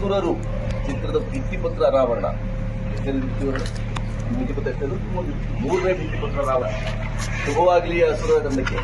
ಅಸುರರು ಚಿತ್ರದ ಭಿತ್ತಿಪತ್ರ ಅನಾವರಣ? ಮೂರನೇ ಭಿತ್ತಿಪತ್ರ ಅನಾವರಣ. ಶುಭವಾಗಲಿ ಅಸುರ ತಂಡಕ್ಕೆ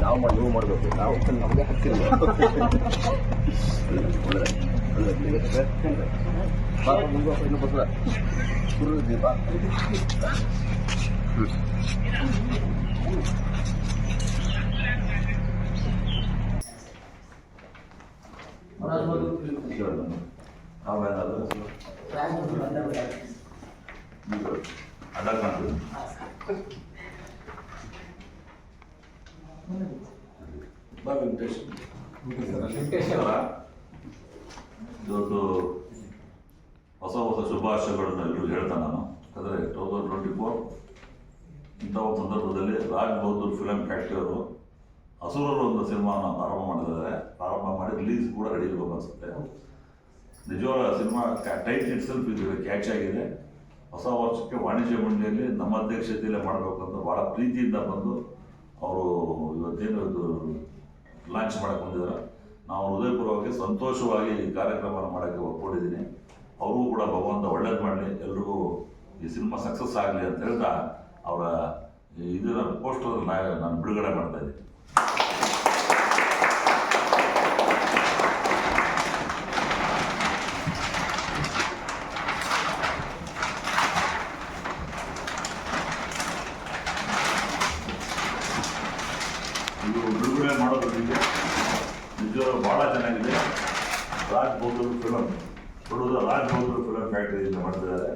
ನಾವು ಮಾಡಿ ನೀವು ಮಾಡಬೇಕು ನಾವು ನಮಗೆ ಹಕ್ಕಿಲ್ಲ ಒಳ್ಳೆದಾಗಿ ಒಳ್ಳೆದಾಗಿ ಬಾ, ಮುಂದೆ ಬಾ, ಇನ್ನು ಬರ್ತೀರಾ? ಕುರುಡು ದೀಪ ಇವತ್ತು ಹೊಸ ಹೊಸ ಶುಭಾಶಯಗಳನ್ನು ಎಲ್ಲರೂ ಹೇಳ್ತಾ ನಾನು ಅಂದರೆ ಟೂ ತೌಸಂಡ್ ಟ್ವೆಂಟಿ ಫೋರ್ ಇಂಥ ಒಂದು ಸಂದರ್ಭದಲ್ಲಿ ರಾಜ್ ಬಹದ್ದೂರ್ ಫಿಲಮ್ ಫ್ಯಾಕ್ಟ್ರಿ ಅವರು ಒಂದು ಸಿನಿಮಾನ ಪ್ರಾರಂಭ ಮಾಡಿದ್ದಾರೆ. ಪ್ರಾರಂಭ ಮಾಡಿ ರಿಲೀಸ್ ಕೂಡ ರೆಡಿ ಇರಬೇಕು ಅನಿಸುತ್ತೆ ನಿಜವಾದ ಸಿನಿಮಾ ಟೈಟ್ ಇಟ್ ಸೆಲ್ಫ್ ಇದು ಕ್ಯಾಚ್ ಆಗಿದೆ. ಹೊಸ ವರ್ಷಕ್ಕೆ ವಾಣಿಜ್ಯ ಮಂಡಳಿಯಲ್ಲಿ ನಮ್ಮ ಅಧ್ಯಕ್ಷತೆಯಲ್ಲೇ ಮಾಡಬೇಕು ಅಂತ ಭಾಳ ಪ್ರೀತಿಯಿಂದ ಬಂದು ಅವರು ಇವತ್ತೇನು ಇದು ಲಾಂಚ್ ಮಾಡಕ್ಕೆ ಬಂದಿದ್ದಾರೆ ನಾವು ಹೃದಯಪೂರ್ವಕ್ಕೆ ಸಂತೋಷವಾಗಿ ಈ ಕಾರ್ಯಕ್ರಮವನ್ನು ಮಾಡೋಕ್ಕೆ ಒಪ್ಪಿಕೊಂಡಿದ್ದೀನಿ ಅವ್ರಿಗೂ ಕೂಡ ಭಗವಂತ ಒಳ್ಳೇದು ಮಾಡಲಿ. ಎಲ್ರಿಗೂ ಈ ಸಿನಿಮಾ ಸಕ್ಸಸ್ ಆಗಲಿ ಅಂತ ಹೇಳ್ತಾ ಅವರ ಇದರ ಪೋಸ್ಟರ್ ನಾನು ಬಿಡುಗಡೆ ಮಾಡ್ತಾ ಇದ್ದೀನಿ. ಇದು ಬಿಡುಗಡೆ ಮಾಡೋದ್ರೊಂದಿಗೆ ನಿಜವಾಗ್ಲೂ ಭಾಳ ಚೆನ್ನಾಗಿದೆ. ರಾಜ್ ಬೌದ್ಧರು ಫಿಲಮ್ ಕೊಡೋದು ರಾಜ್ ಬೌದ್ಧರು ಫಿಲಮ್ ಫ್ಯಾಕ್ಟರಿಯಿಂದ ಮಾಡ್ತಿದ್ದಾರೆ.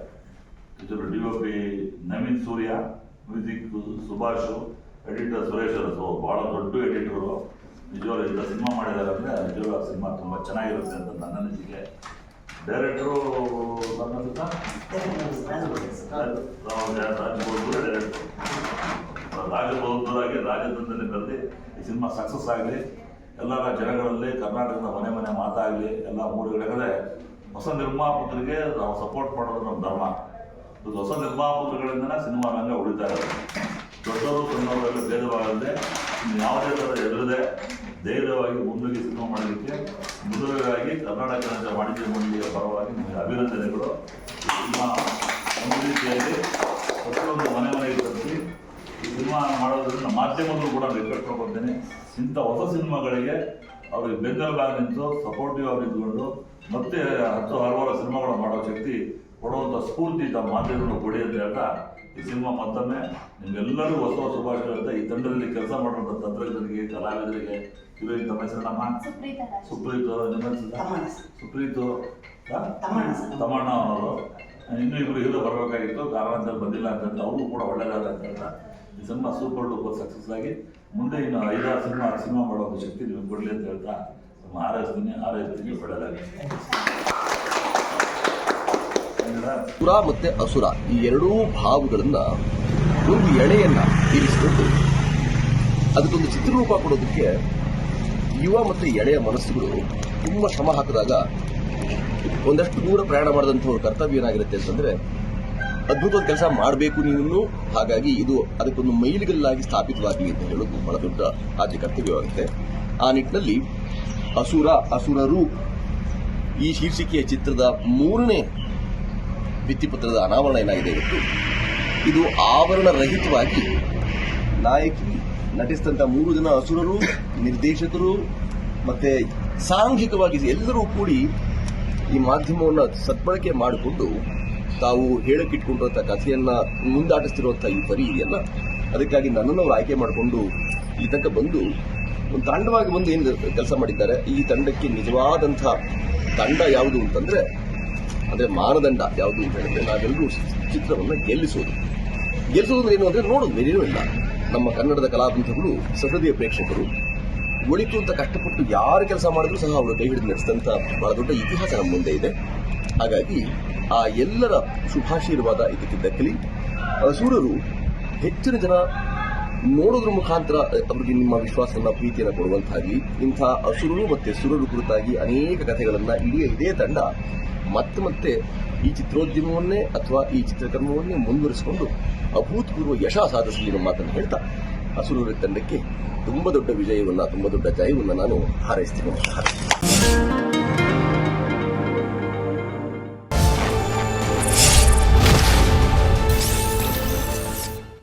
ಇದರ D O P Naveen Surya. Music Subhash, editor Suresh ಅವರು ಭಾಳ ದೊಡ್ಡ ಎಡಿಟರು. ನಿಜವಾಗ್ಲೂ ಇಂಥ ಸಿನಿಮಾ ಮಾಡಿದ್ದಾರೆ ಅಂದರೆ ನಿಜವಾಗ್ಲೂ ಆ ಸಿನಿಮಾ ತುಂಬ ಚೆನ್ನಾಗಿರುತ್ತೆ ಅಂತ ನನ್ನ ಅನಿಸಿಕೆ. ಡೈರೆಕ್ಟ್ರು ನನ್ನ ರಾಜಬೌದ್ಧರು ಡೈರೆಕ್ಟ್ರು ರಾಜದಂಡನೆ ಕರೆದು ಈ ಸಿನಿಮಾ ಸಕ್ಸಸ್ ಆಗಲಿ, ಎಲ್ಲರ ಜನಗಳಲ್ಲಿ ಕರ್ನಾಟಕದ ಮನೆ ಮನೆ ಮಾತಾಗಲಿ, ಎಲ್ಲ ಮೂರು ಗಿಡಗಳೇ ಹೊಸ ನಿರ್ಮಾಪಕರಿಗೆ ನಾವು ಸಪೋರ್ಟ್ ಮಾಡೋದು ನಮ್ಮ ಧರ್ಮ. ಹೊಸ ನಿರ್ಮಾಪಕಗಳಿಂದನೇ ಸಿನಿಮಾ ರಂಗ ಉಳಿತಾ ಇರೋದು. ದೊಡ್ಡವರು ಸಣ್ಣವರೆಲ್ಲ ಭೇದವಾಗದೆ ಯಾವುದೇ ಥರ ಎದುರದೆ ಧೈರ್ಯವಾಗಿ ಮುಂದಕ್ಕೆ ಸಿನಿಮಾ ಮಾಡಲಿಕ್ಕೆ ಮೊದಲನೇದಾಗಿ ಕರ್ನಾಟಕ ರಾಜ್ಯ ವಾಣಿಜ್ಯ ಮಂಡಳಿಯ ಪರವಾಗಿ ನಿಮಗೆ ಅಭಿನಂದನೆಗಳು. ಒಂದು ರೀತಿಯಲ್ಲಿ ಪ್ರತಿಯೊಂದು ಮನೆ ಮನೆಗೆ ತಲುಪಿ ಸಿನಿಮಾ ಮಾಡೋದ್ರಿಂದ ಮಾಧ್ಯಮದಲ್ಲೂ ಕೂಡ ರಿಕ್ವೆಸ್ಟ್ ಮಾಡ್ಕೊಳ್ತೇನೆ. ಇಂಥ ಹೊಸ ಸಿನಿಮಾಗಳಿಗೆ ಅವ್ರಿಗೆ ಬೆನ್ನೆಲುಬಾಗಿ ನಿಂತು ಸಪೋರ್ಟಿವ್ ಆಗಿ ನಿಂತ್ಕೊಂಡು ಮತ್ತೆ ಹತ್ತು ಹಲವಾರು ಸಿನಿಮಾಗಳು ಶಕ್ತಿ ಕೊಡುವಂಥ ಸ್ಫೂರ್ತಿ ತಮ್ಮ ಮಾಧ್ಯಮಗಳು ಕೊಡಿ ಅಂತ ಹೇಳ್ತಾ ಈ ಸಿನಿಮಾ ಮತ್ತೊಮ್ಮೆ ನಿಮ್ಗೆಲ್ಲರೂ ಹೊಸ ಹೊಸ ಶುಭಾಶಯಗಳಂತ ಈ ತಂಡದಲ್ಲಿ ಕೆಲಸ ಮಾಡುವಂಥ ತಂತ್ರಜ್ಞರಿಗೆ ಕಲಾವಿದರಿಗೆ ಹೀರೋಯಿನ್ ತಮ್ಮ ಹೆಸರನ್ನಮ್ಮ ಸುಪ್ರೀತ್ ನಿಮ್ಮ. ಸುಪ್ರೀತು. ತಮ್ಮಣ್ಣ ಅವರು ಇನ್ನೂ ಇಬ್ಬರು ಹೀರೋ ಬರಬೇಕಾಗಿತ್ತು ಕಾರಣಾಂತರ ಬಂದಿಲ್ಲ ಅಂತ ಅವರು ಕೂಡ ಒಳ್ಳೆಯದಾದ ಅಂತ ಹೇಳ್ತಾ ಈ ಸಿನಿಮಾ ಸೂಪರ್ ಡೂಪರ್ ಸಕ್ಸಸ್ ಆಗಿ ಮುಂದೆ ಇನ್ನು ಐದಾರು ಸಿನಿಮಾ ಸಿನಿಮಾ ಮಾಡೋ ಶಕ್ತಿ ನಿಮಗೆ ಕೊಡಲಿ ಅಂತ ಹೇಳ್ತಾ ನಮ್ಮ ಹಾರೈಸ್ತೀನಿ ಹಾರೈಸ್ತೀನಿ ಒಳ್ಳೆಯದಾಗಿ ಸುರ ಮತ್ತೆ ಅಸುರ ಈ ಎರಡೂ ಭಾವಗಳನ್ನ ಒಂದು ಎಳೆಯನ್ನ ಇರಿಸಿಕೊಂಡು ಅದಕ್ಕೊಂದು ಚಿತ್ರರೂಪ ಕೊಡೋದಕ್ಕೆ ಯುವ ಮತ್ತೆ ಎಳೆಯ ಮನಸ್ಸುಗಳು ತುಂಬಾ ಶ್ರಮ ಹಾಕಿದಾಗ ಒಂದಷ್ಟು ದೂರ ಪ್ರಯಾಣ ಮಾಡಿದಂಥವ್ರ ಕರ್ತವ್ಯ ಏನಾಗಿರುತ್ತೆ ಅಂತಂದ್ರೆ ಅದ್ಭುತವಾದ ಕೆಲಸ ಮಾಡಬೇಕು ನೀವು ಹಾಗಾಗಿ ಇದು ಅದಕ್ಕೊಂದು ಮೈಲಿಗಲ್ಲಾಗಿ ಸ್ಥಾಪಿತವಾಗಲಿ ಅಂತ ಹೇಳೋದು ಬಹಳ ದೊಡ್ಡ ಆದ್ಯ ಕರ್ತವ್ಯವಾಗುತ್ತೆ. ಆ ನಿಟ್ಟಿನಲ್ಲಿ ಅಸುರ, ಅಸುರರು ಈ ಶೀರ್ಷಿಕೆಯ ಚಿತ್ರದ ಮೂರನೇ ಭಿತ್ತಿಪತ್ರದ ಅನಾವರಣ ಏನಾಗಿದೆ ಇವತ್ತು ಇದು ಆವರಣ ರಹಿತವಾಗಿ ನಾಯಕಿ, ನಟಿಸಿದಂತ ಮೂರು ಜನ ಅಸುರರು, ನಿರ್ದೇಶಕರು ಮತ್ತೆ ಸಾಂಘಿಕವಾಗಿ ಎಲ್ಲರೂ ಕೂಡಿ ಈ ಮಾಧ್ಯಮವನ್ನು ಸದ್ಬಳಕೆ ಮಾಡಿಕೊಂಡು ತಾವು ಹೇಳಕ್ಕಿಟ್ಕೊಂಡಿರುವಂಥ ಕಥೆಯನ್ನ ಮುಂದಾಟಿಸ್ತಿರುವಂಥ ಈ ಪರಿ ಇದೆಯಲ್ಲ ಅದಕ್ಕಾಗಿ ನನ್ನನ್ನು ಅವರು ಆಯ್ಕೆ ಮಾಡಿಕೊಂಡು ಈ ತನಕ ಬಂದು ಒಂದು ತಂಡವಾಗಿ ಬಂದು ಏನು ಕೆಲಸ ಮಾಡಿದ್ದಾರೆ? ಈ ತಂಡಕ್ಕೆ ನಿಜವಾದಂಥ ತಂಡ ಯಾವುದು ಅಂತಂದ್ರೆ ಅಂದ್ರೆ ಮಾನದಂಡ ಯಾವುದು ಅಂತ ಹೇಳಿದ್ರೆ ನಾವೆಲ್ಲರೂ ಚಿತ್ರವನ್ನು ಗೆಲ್ಲಿಸೋದು. ಗೆಲ್ಲಿಸೋದು ಏನು ಅಂದ್ರೆ ನೋಡೋದು ಬೇರೇನೂ ಇಲ್ಲ. ನಮ್ಮ ಕನ್ನಡದ ಕಲಾಬಂಧುಗಳು ಸಹೃದಯ ಪ್ರೇಕ್ಷಕರು, ಒಳಿತು ಅಂತ ಕಷ್ಟಪಟ್ಟು ಯಾರು ಕೆಲಸ ಮಾಡಿದ್ರು ಸಹ ಅವರು ಕೈ ಹಿಡಿದು ನಡೆಸಿದಂತ ಬಹಳ ದೊಡ್ಡ ಇತಿಹಾಸ ನಮ್ಮ ಮುಂದೆ ಇದೆ. ಹಾಗಾಗಿ ಆ ಎಲ್ಲರ ಶುಭಾಶೀರ್ವಾದ ಇದಕ್ಕೆ ದಕ್ಕಲಿ ಸೂರ್ಯರು ಹೆಚ್ಚಿನ ಜನ ನೋಡೋದ್ರ ಮುಖಾಂತರ ಅವರಿಗೆ ನಿಮ್ಮ ವಿಶ್ವಾಸವನ್ನ, ಪ್ರೀತಿಯನ್ನು ಕೊಡುವಂತಾಗಿ ಇಂಥ ಅಸುರರು ಮತ್ತೆ ಸುರರು ಕುರಿತಾಗಿ ಅನೇಕ ಕಥೆಗಳನ್ನ ಇಡೀ ಇದೇ ತಂಡ ಮತ್ತೆ ಮತ್ತೆ ಈ ಚಿತ್ರೋದ್ಯಮವನ್ನೇ ಅಥವಾ ಈ ಚಿತ್ರಕರ್ಮವನ್ನೇ ಮುಂದುವರಿಸಿಕೊಂಡು ಅಭೂತಪೂರ್ವ ಯಶ ಸಾಧಿಸಲಿ ನಮ್ಮ ಮಾತನ್ನು ಹೇಳ್ತಾ ಅಸುರರ ತಂಡಕ್ಕೆ ತುಂಬಾ ದೊಡ್ಡ ವಿಜಯವನ್ನ, ತುಂಬಾ ದೊಡ್ಡ ಜಯವನ್ನ ನಾನು ಹಾರೈಸ್ತೀನಿ.